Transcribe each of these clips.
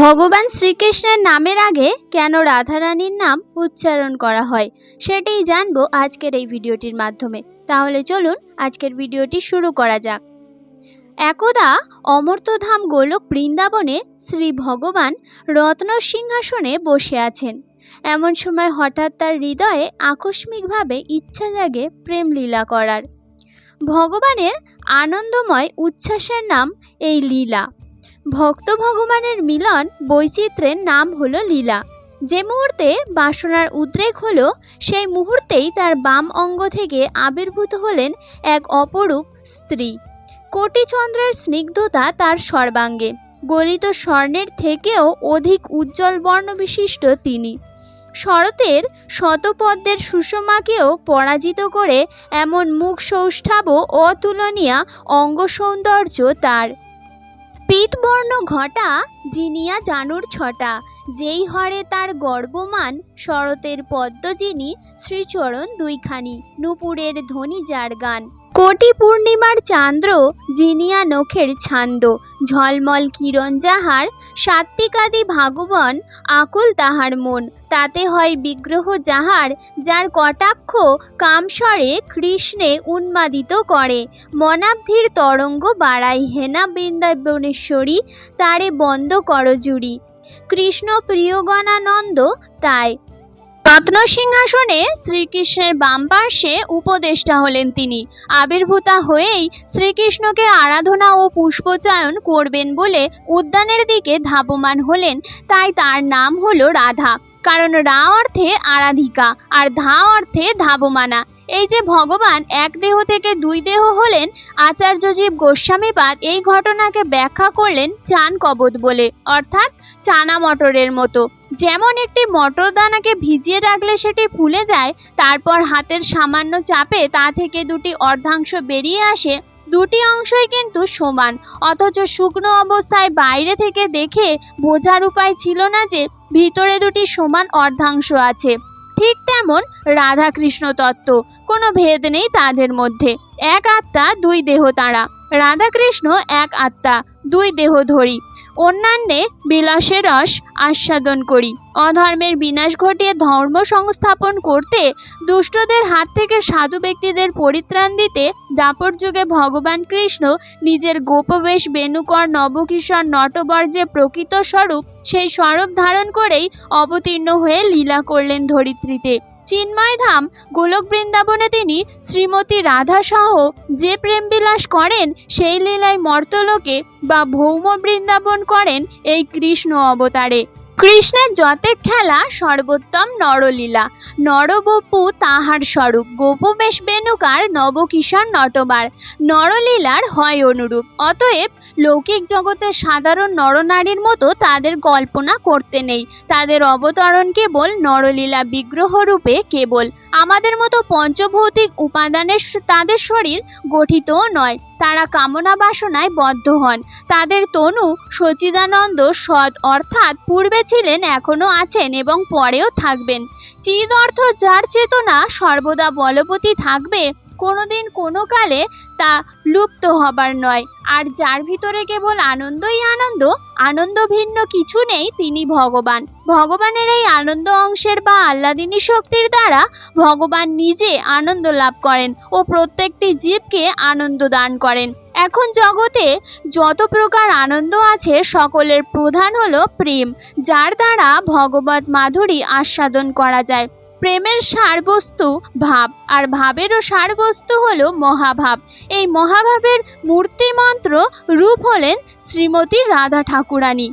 ভগবান শ্রীকৃষ্ণের নামের আগে কেন রাধারানীর নাম উচ্চারণ করা হয়, সেটাই জানব আজকের এই ভিডিওটির মাধ্যমে। তাহলে চলুন আজকের ভিডিওটি শুরু করা যাক। একদা অমর্তধাম গোলক বৃন্দাবনে শ্রী ভগবান রত্ন সিংহাসনে বসে আছেন। এমন সময় হঠাৎ তার হৃদয়ে আকস্মিকভাবে ইচ্ছা জাগে প্রেম লীলা করার। ভগবানের আনন্দময় উচ্ছ্বাসের নাম এই লীলা। ভক্ত ভগবানের মিলন বৈচিত্র্যের নাম হলো লীলা। যে মুহূর্তে বাসনার উদ্রেক হলো, সেই মুহূর্তেই তার বাম অঙ্গ থেকে আবির্ভূত হলেন এক অপরূপ স্ত্রী। কোটিচন্দ্রের স্নিগ্ধতা তার সর্বাঙ্গে। গলিত স্বর্ণের থেকেও অধিক উজ্জ্বল বর্ণ বিশিষ্ট তিনি। শরতের শতপদ্মের সুষমাকেও পরাজিত করে এমন মুখ সৌষ্ঠাব অতুলনীয় অঙ্গ সৌন্দর্য তার। পীতবর্ণ ঘটা জিনিয়া জানুর ছটা। যেই হরে তার গর্বমান, শরতের পদ্ম যিনি শ্রীচরণ দুইখানি, নুপুরের ধ্বনি যার গান। কোটি পূর্ণিমার চান্দ্র জিনিয়া নখের ছান্দ। ঝলমল কিরণ যাহার সাত্বিকাদি ভাগবন আকুল তাহার মন। তাতে হয় বিগ্রহ যাহার, যার কটাক্ষ কামস্বরে কৃষ্ণে উন্মাদিত করে। মনাব্ধির তরঙ্গ বাড়াই হেনা বৃন্দাবনেশ্বরী, তারে বন্ধ করজুড়ি কৃষ্ণ প্রিয়গণানন্দ তাই। রত্ন সিংহাসনে শ্রীকৃষ্ণের বাম পার্শ্বে উপদেষ্টা হলেন তিনি। আবির্ভূতা হয়েই শ্রীকৃষ্ণকে আরাধনা ও পুষ্পচায়ন করবেন বলে উদ্যানের দিকে ধাবমান হলেন, তাই তার নাম হলো রাধা। কারণ রা অর্থে আরাধিকা, আর ধা অর্থে ধাবমানা। এই যে ভগবান এক দেহ থেকে দুই দেহ হলেন, আচার্যজীব গোস্বামীপাদ এই ঘটনাকে ব্যাখ্যা করলেন চান কবদ বলে, অর্থাৎ চানা মটরের মতো। যেমন একটি মটর দানাকে ভিজিয়ে রাখলে সেটি ফুলে যায়, তারপর হাতের সামান্য চাপে তা থেকে দুটি অর্ধাংশ বেরিয়ে আসে, দুটি অংশই কিন্তু সমান। অথচ শুকনো অবস্থায় বাইরে থেকে দেখে বোঝার উপায় ছিল না যে, ভিতরে দুটি সমান অর্ধাংশ আছে। ঠিক তেমন রাধা কৃষ্ণ তত্ত্ব, কোনো ভেদ নেই তাদের মধ্যে। এক আত্মা, দুই দেহ তারা। রাধাকৃষ্ণ এক আত্মা, দুই দেহ ধরি। অন্যান্যে বিলাসের রস আস্বাদন করি। অধর্মের বিনাশ ঘটিয়ে ধর্ম সংস্থাপন করতে দুষ্টদের হাত থেকে সাধু ব্যক্তিদের পরিত্রাণ দিতে দাপর যুগে ভগবান কৃষ্ণ নিজের গোপবেশ বেণুকর নবকিশোর নটবর যে প্রকৃত স্বরূপ সেই স্বরূপ ধারণ করেই অবতীর্ণ হয়ে লীলা করলেন ধরিত্রীতে। চিন্ময় ধাম, গোলক বৃন্দাবনে তিনি শ্রীমতী রাধা সহ যে প্রেম বিলাস করেন, সেই লীলায় মর্তলোকে বা ভৌম বৃন্দাবন করেন এই কৃষ্ণ অবতারে। কৃষ্ণের যতে খেলা সর্বোত্তম নরলীলা। নরবপু তাহার স্বরূপ, গোপবেশ বেণুকার নবকিশোর নটবার। নরলীলার হয় অনুরূপ, অতএব লৌকিক জগতের সাধারণ নরনারীর মতো তাদের কল্পনা করতে নেই। তাদের অবতরণ কেবল নরলীলা বিগ্রহ রূপে কেবল। আমাদের মতো পঞ্চভৌতিক উপাদানের তাদের শরীর গঠিত নয়। তারা কামনা বাসনায় বদ্ধ হন। তাদের তনু সচিদানন্দ সৎ অর্থাৎ পূর্বে ছিলেন এখনও আছেন এবং পরেও থাকবেন। চিদ অর্থ যার চেতনা সর্বদা বলবতী থাকবে কোনোদিন কোনো কালে তা লুপ্ত হবার নয়। আর যার ভিতরে কেবল আনন্দই আনন্দ আনন্দ ভিন্ন কিছু নেই তিনি ভগবান। ভগবানের এই আনন্দ অংশের বা আহ্লাদিনী শক্তির দ্বারা ভগবান নিজে আনন্দ লাভ করেন ও প্রত্যেকটি জীবকে আনন্দ দান করেন। এখন জগতে যত প্রকার আনন্দ আছে, সকলের প্রধান হলো প্রেম, যার দ্বারা ভগবত মাধুরী আস্বাদন করা যায়। প্রেমের সারবস্তু ভাব, আর ভাবেরও সারবস্তু হলো মহাভাব। এই মহাভাবের মূর্তিমন্ত্র রূপ হলেন শ্রীমতী রাধা ঠাকুরানী।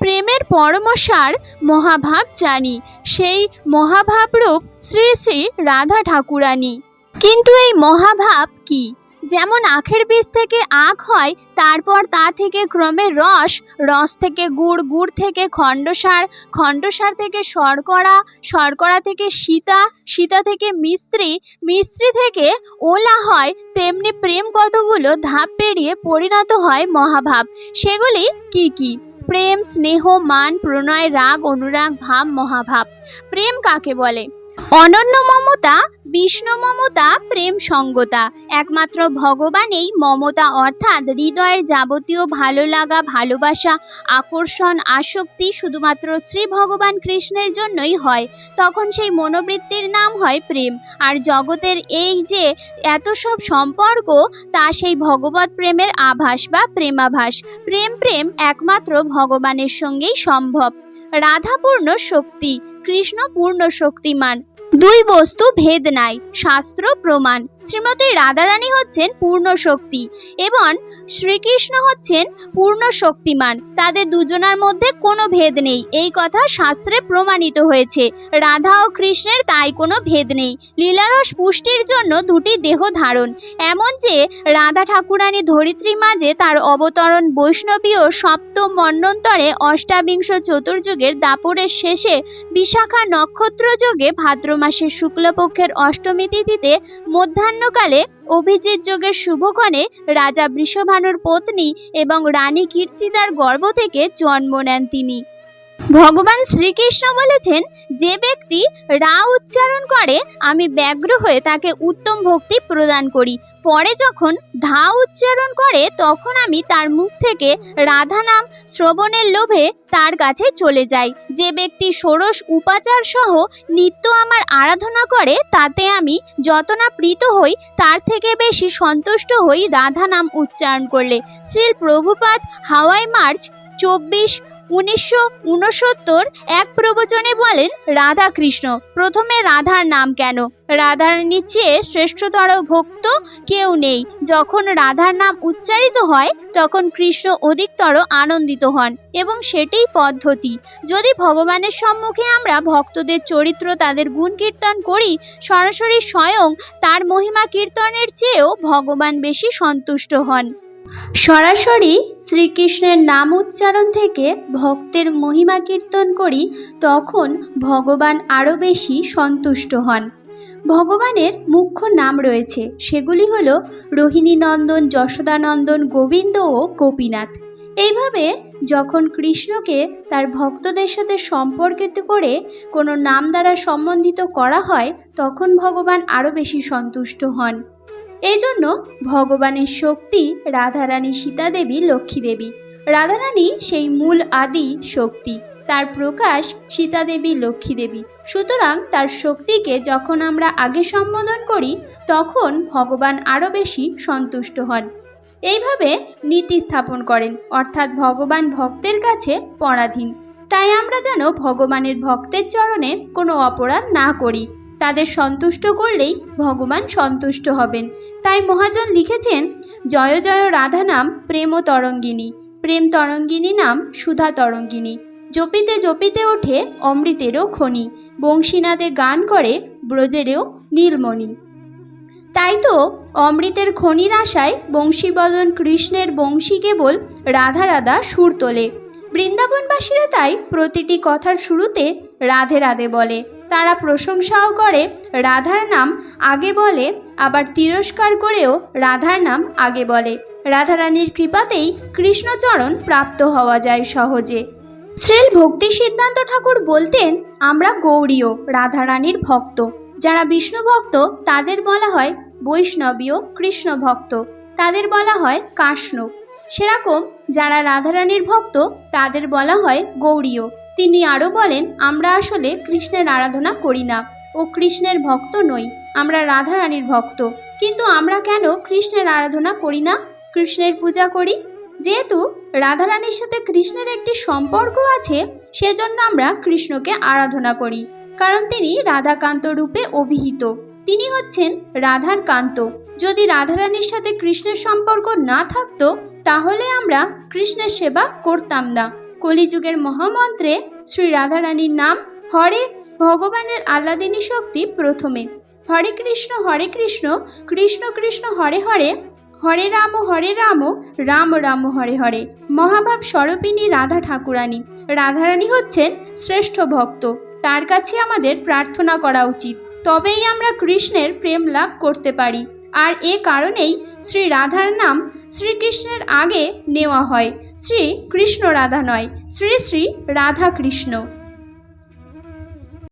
প্রেমের পরমসার মহাভাব জানি, সেই মহাভাব রূপ শ্রী শ্রী রাধা ঠাকুরানী। কিন্তু এই মহাভাব কি? যেমন আখের বীজ থেকে আখ হয়, তারপর তা থেকে ক্রমে রস রস থেকে গুড় গুড় থেকে খণ্ডসার খণ্ডসার থেকে শর্করা শর্করা থেকে সীতা সীতা থেকে মিস্ত্রি মিস্ত্রি থেকে ওলা হয়, তেমনি প্রেম কতগুলো ধাপ পেরিয়ে পরিণত হয় মহাভাব। সেগুলি কি কি? প্রেম, স্নেহ, মান, প্রণয়, রাগ, অনুরাগ, ভাব, মহাভাব। প্রেম কাকে বলে? অনন্য মমতা, বিষ্ণু মমতা, প্রেম সঙ্গতা। একমাত্র ভগবানেই মমতা অর্থাৎ হৃদয়ের যাবতীয় ভালো লাগা, ভালোবাসা, আকর্ষণ, আসক্তি শুধুমাত্র শ্রী ভগবান কৃষ্ণের জন্যই হয়। তখন সেই মনোবৃত্তির নাম হয় প্রেম। আর জগতের এই যে এত সব সম্পর্ক, তা সেই ভগবত প্রেমের আভাস বা প্রেমাভাস। প্রেম প্রেম একমাত্র ভগবানের সঙ্গেই সম্ভব। রাধাপূর্ণ শক্তি, কৃষ্ণ পূর্ণ শক্তিমান। দুই বস্তু ভেদ নাই, শাস্ত্র প্রমাণ। শ্রীমতী রাধারানী হচ্ছেন পূর্ণ শক্তি এবং শ্রীকৃষ্ণ হচ্ছেন পূর্ণ শক্তিমান। তাদের দুজনার মধ্যে কোনো ভেদ নেই। এই কথা শাস্ত্রে প্রমাণিত হয়েছে। রাধা ও কৃষ্ণের তাই কোনো ভেদ নেই। লীলারস পুষ্টির জন্য দুটি দেহ ধারণ। এমন যে রাধা ঠাকুরানী ধরিত্রী মাঝে তার অবতরণ বৈষ্ণবীয় সপ্তম মন্বন্তরে অষ্টাবিংশ চতুর্যুগের দাপরের শেষে বিশাখা নক্ষত্র যোগে ভাদ্র মাসের শুক্লপক্ষের অষ্টমী তিথিতে মধ্যাহ্নকালে অভিজিৎ যোগের শুভক্ষণে রাজা বৃষভানুর পত্নী এবং রানী কীর্তিদার গর্ভ থেকে জন্ম নেন তিনি। ভগবান শ্রীকৃষ্ণ বলেছেন, যে ব্যক্তি রা উচ্চারণ করে, আমি ব্যগ্র হয়ে তাকে উত্তম ভক্তি প্রদান করি। পরে যখন ধা উচ্চারণ করে, তখন আমি তার মুখ থেকে রাধা নাম শ্রবণের লোভে তার কাছে চলে যাই। যে ব্যক্তি ষোড়শ উপাচার সহ নিত্য আমার আরাধনা করে, তাতে আমি যত না প্রীত হই, তার থেকে বেশি সন্তুষ্ট হই রাধা নাম উচ্চারণ করলে। শ্রীল প্রভুপাত হাওয়াই মার্চ, চব্বিশ উনিশশো এক প্রবচনে বলেন রাধা কৃষ্ণ প্রথমে রাধার নাম কেন? রাধারানীর চেয়ে শ্রেষ্ঠতর ভক্ত কেউ নেই। যখন রাধার নাম উচ্চারিত হয়, তখন কৃষ্ণ অধিকতর আনন্দিত হন এবং সেটাই পদ্ধতি। যদি ভগবানের সম্মুখে আমরা ভক্তদের চরিত্র, তাদের গুণ কীর্তন করি, সরাসরি স্বয়ং তার মহিমা কীর্তনের চেয়েও ভগবান বেশি সন্তুষ্ট হন। সরাসরি শ্রীকৃষ্ণের নাম উচ্চারণ থেকে ভক্তের মহিমা কীর্তন করি, তখন ভগবান আরও বেশি সন্তুষ্ট হন। ভগবানের মুখ্য নাম রয়েছে, সেগুলি হল রোহিণীনন্দন, যশোদানন্দন, গোবিন্দ ও গোপীনাথ। এইভাবে যখন কৃষ্ণকে তার ভক্তদের সাথে সম্পর্কিত করে কোনো নাম দ্বারা সম্বন্ধিত করা হয়, তখন ভগবান আরও বেশি সন্তুষ্ট হন। এই জন্য ভগবানের শক্তি রাধারানী সীতাদেবী, লক্ষ্মীদেবী। রাধারানী সেই মূল আদি শক্তি। তার প্রকাশ সীতাদেবী, লক্ষ্মীদেবী। সুতরাং তার শক্তিকে যখন আমরা আগে সম্বোধন করি, তখন ভগবান আরও বেশি সন্তুষ্ট হন। এইভাবে নীতি স্থাপন করেন, অর্থাৎ ভগবান ভক্তের কাছে পরাধীন। তাই আমরা যেন ভগবানের ভক্তের চরণে কোনো অপরাধ না করি। তাদের সন্তুষ্ট করলেই ভগবান সন্তুষ্ট হবেন। তাই মহাজন লিখেছেন, জয় জয় রাধা নাম প্রেম তরঙ্গিনী প্রেম তরঙ্গিনী নাম সুধা তরঙ্গিনী। জপিতে জপিতে ওঠে অমৃতেরও খনি, বংশীনাদে গান করে ব্রজেরও নীলমণি। তাই তো অমৃতের খনির আশায় বংশীবদন কৃষ্ণের বংশী কেবল রাধা রাধা সুর তোলে। বৃন্দাবনবাসীরা তাই প্রতিটি কথার শুরুতে রাধে রাধে বলে। তারা প্রশংসাও করে, রাধার নাম আগে বলে, আবার তিরস্কার করেও রাধার নাম আগে বলে। রাধারানীর কৃপাতেই কৃষ্ণচরণ প্রাপ্ত হওয়া যায় সহজে। শ্রীল ভক্তি সিদ্ধান্ত ঠাকুর বলতেন, আমরা গৌরীয় রাধারানীর ভক্ত। যারা বিষ্ণু ভক্ত, তাদের বলা হয় বৈষ্ণবীয় কৃষ্ণ ভক্ত। তাদের বলা হয় কাষ্ণ। সেরকম যারা রাধারানীর ভক্ত, তাদের বলা হয় গৌরীয়। তিনি আরও বলেন, আমরা আসলে কৃষ্ণের আরাধনা করি না ও কৃষ্ণের ভক্ত নই। আমরা রাধারানীর ভক্ত। কিন্তু আমরা কেন কৃষ্ণের আরাধনা করি না? কৃষ্ণের পূজা করি? যেহেতু রাধারানীর সাথে কৃষ্ণের একটি সম্পর্ক আছে, সেজন্য আমরা কৃষ্ণকে আরাধনা করি। কারণ তিনি রাধাকান্ত রূপে অভিহিত। তিনি হচ্ছেন রাধার কান্ত। যদি রাধারানীর সাথে কৃষ্ণের সম্পর্ক না থাকতো, তাহলে আমরা কৃষ্ণের সেবা করতাম না। কলিযুগের মহামন্ত্রে শ্রী রাধারানীর নাম হরে ভগবানের আল্লাদিনী শক্তি প্রথমে। হরে কৃষ্ণ হরে কৃষ্ণ কৃষ্ণ কৃষ্ণ, হরে হরে হরে রাম হরে রাম রাম রাম, হরে হরে। মহাভাব স্বরূপিনী রাধা ঠাকুরানী। রাধারানী হচ্ছেন শ্রেষ্ঠ ভক্ত। তার কাছে আমাদের প্রার্থনা করা উচিত। তবেই আমরা কৃষ্ণের প্রেম লাভ করতে পারি। আর এ কারণেই শ্রী রাধার নাম শ্রীকৃষ্ণের আগে নেওয়া হয়। শ্রী কৃষ্ণ রাধা নয় শ্রী শ্রী রাধা কৃষ্ণ।